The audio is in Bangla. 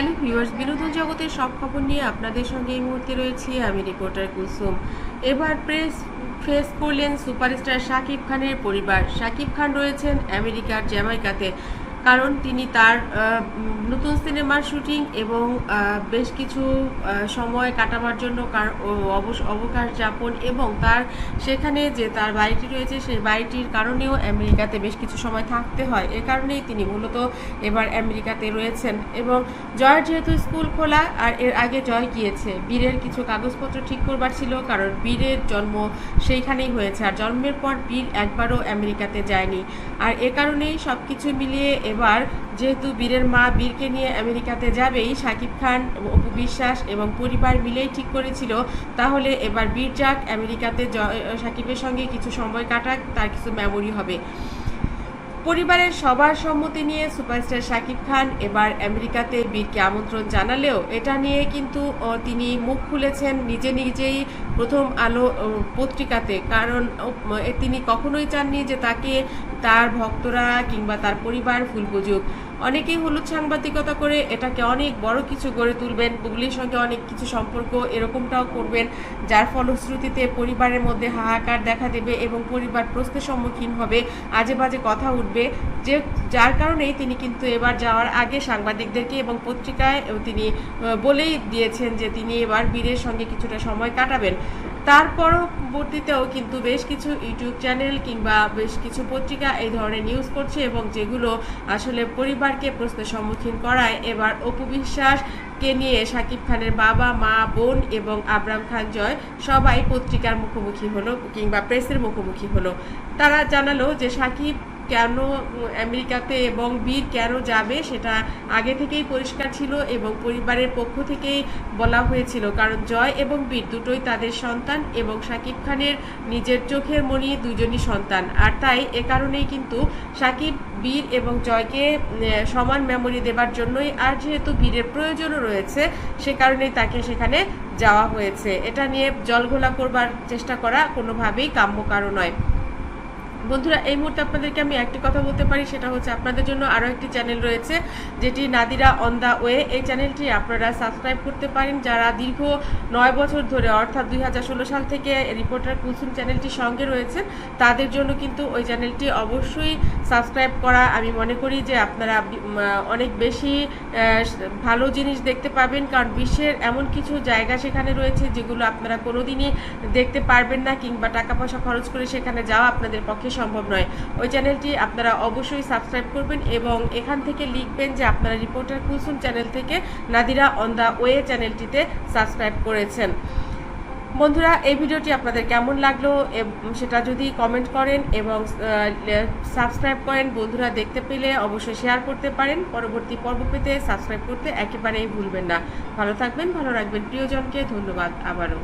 হ্যালো ভিউয়ার্স, বিনোদন জগতের সব খবর নিয়ে আপনাদের সঙ্গে এই মুহূর্তে রয়েছি আমি রিপোর্টার কুসুম। এবার প্রেস ফেস করলেন সুপারস্টার শাকিব খানের পরিবার। শাকিব খান রয়েছেন আমেরিকার জ্যামাইকাতে। কারণ তিনি তার নতুন সিনেমার শুটিং এবং বেশ কিছু সময় কাটাবার জন্য অবকাশ যাপন এবং তার সেখানে যে তার বাড়িটি রয়েছে সেই বাড়িটির কারণেও আমেরিকাতে বেশ কিছু সময় থাকতে হয়। এ কারণেই তিনি মূলত এবার আমেরিকাতে রয়েছেন এবং জয়ের যেহেতু স্কুল খোলা আর এর আগে জয় গিয়েছে, বীরের কিছু কাগজপত্র ঠিক করবার ছিল কারণ বীরের জন্ম সেইখানেই হয়েছে আর জন্মের পর বীর একবারও আমেরিকাতে যায়নি। আর এ কারণেই সব কিছু মিলিয়ে এবার যেহেতু বীরের মা বীরকে নিয়ে আমেরিকাতে যাবেই শাকিব খান, অপু বিশ্বাস এবং পরিবার মিলেই ঠিক করেছিল, তাহলে এবার বীর যাক, আমেরিকাতে শাকিবের সঙ্গে কিছু সময় কাটাক, তার কিছু মেমোরি হবে। পরিবারের সবার সম্মতি নিয়ে সুপারস্টার শাকিব খান এবার আমেরিকাতে বীরকে আমন্ত্রণ জানালেও এটা নিয়ে কিন্তু তিনি মুখ খুলেছেন নিজে নিজেই প্রথম আলো পত্রিকাতে। কারণ তিনি কখনোই চাননি যে তাকে তার ভক্তরা কিংবা তার পরিবার ফুল বুঝুক অনেকেই হলুদ সাংবাদিকতা করে এটাকে অনেক বড় কিছু গড়ে তুলবেন বুবলির সঙ্গে অনেক কিছু সম্পর্ক এরকমটাও করবেন, যার ফলশ্রুতিতে পরিবারের মধ্যে হাহাকার দেখা দেবে এবং পরিবার প্রশ্নের সম্মুখীন হবে, আজে বাজে কথা উঠবে। যে, যার কারণেই তিনি কিন্তু এবার যাওয়ার আগে সাংবাদিকদেরকে এবং পত্রিকায় তিনি বলেই দিয়েছেন যে তিনি এবার বীরের সঙ্গে কিছুটা সময় কাটাবেন। তার পরবর্তীতেও কিন্তু বেশ কিছু ইউটিউব চ্যানেল কিংবা বেশ কিছু পত্রিকা এই ধরনের নিউজ করছে এবং যেগুলো আসলে পরিবারকে প্রশ্নের সম্মুখীন করায়। এবার অপু বিশ্বাসকে নিয়ে শাকিব খানের বাবা, মা, বোন এবং আবরাম খান জয় সবাই পত্রিকার মুখোমুখি হলো কিংবা প্রেসের মুখোমুখি হলো। তারা জানালো যে শাকিব কেন আমেরিকাতে এবং বীর কেন যাবে সেটা আগে থেকেই পরিষ্কার ছিল এবং পরিবারের পক্ষ থেকেই বলা হয়েছিল। কারণ জয় এবং বীর দুটোই তাদের সন্তান এবং শাকিব খানের নিজের চোখের মনি দুজনই সন্তান। আর তাই এ কারণেই কিন্তু শাকিব, বীর এবং জয়কে সমান মেমোরি দেবার জন্যই আর যেহেতু বীরের প্রয়োজনও রয়েছে, সে কারণেই তাকে সেখানে যাওয়া হয়েছে। এটা নিয়ে জলঘোলা করবার চেষ্টা করা কোনোভাবেই কাম্য কারণ নয়। বন্ধুরা, এই মুহূর্তে আপনাদেরকে আমি একটি কথা বলতে পারি, সেটা হচ্ছে আপনাদের জন্য আরও একটি চ্যানেল রয়েছে, যেটি নাদিরা অন দ্য ওয়ে এই চ্যানেলটি আপনারা সাবস্ক্রাইব করতে পারেন। যারা দীর্ঘ নয় বছর ধরে, অর্থাৎ দুই হাজার ষোলো সাল থেকে রিপোর্টার কুলসুম চ্যানেলটির সঙ্গে রয়েছেন, তাদের জন্য কিন্তু ওই চ্যানেলটি অবশ্যই সাবস্ক্রাইব করা। আমি মনে করি যে আপনারা অনেক বেশি ভালো জিনিস দেখতে পাবেন, কারণ বিশ্বের এমন কিছু জায়গা সেখানে রয়েছে, যেগুলো আপনারা কোনোদিনই দেখতে পারবেন না, কিংবা টাকা পয়সা খরচ করে সেখানে যাওয়া আপনাদের পক্ষে সম্ভব নয়। ওই চ্যানেলটি আপনারা অবশ্যই সাবস্ক্রাইব করবেন এবং এখান থেকে লিখবেন যে আপনারা রিপোর্টার কুলসুম চ্যানেল থেকে নাদিরা অন দ্য ওয়ে চ্যানেলটিতে সাবস্ক্রাইব করেছেন। বন্ধুরা, এই ভিডিওটি আপনাদের কেমন লাগল সেটা যদি কমেন্ট করেন এবং সাবস্ক্রাইব করেন, বন্ধুরা দেখতে পেলে অবশ্যই শেয়ার করতে পারেন। পরবর্তী পর্ব পেতে সাবস্ক্রাইব করতে একেবারেই ভুলবেন না। ভালো থাকবেন, ভালো রাখবেন। প্রিয়জনকে ধন্যবাদ আবারও।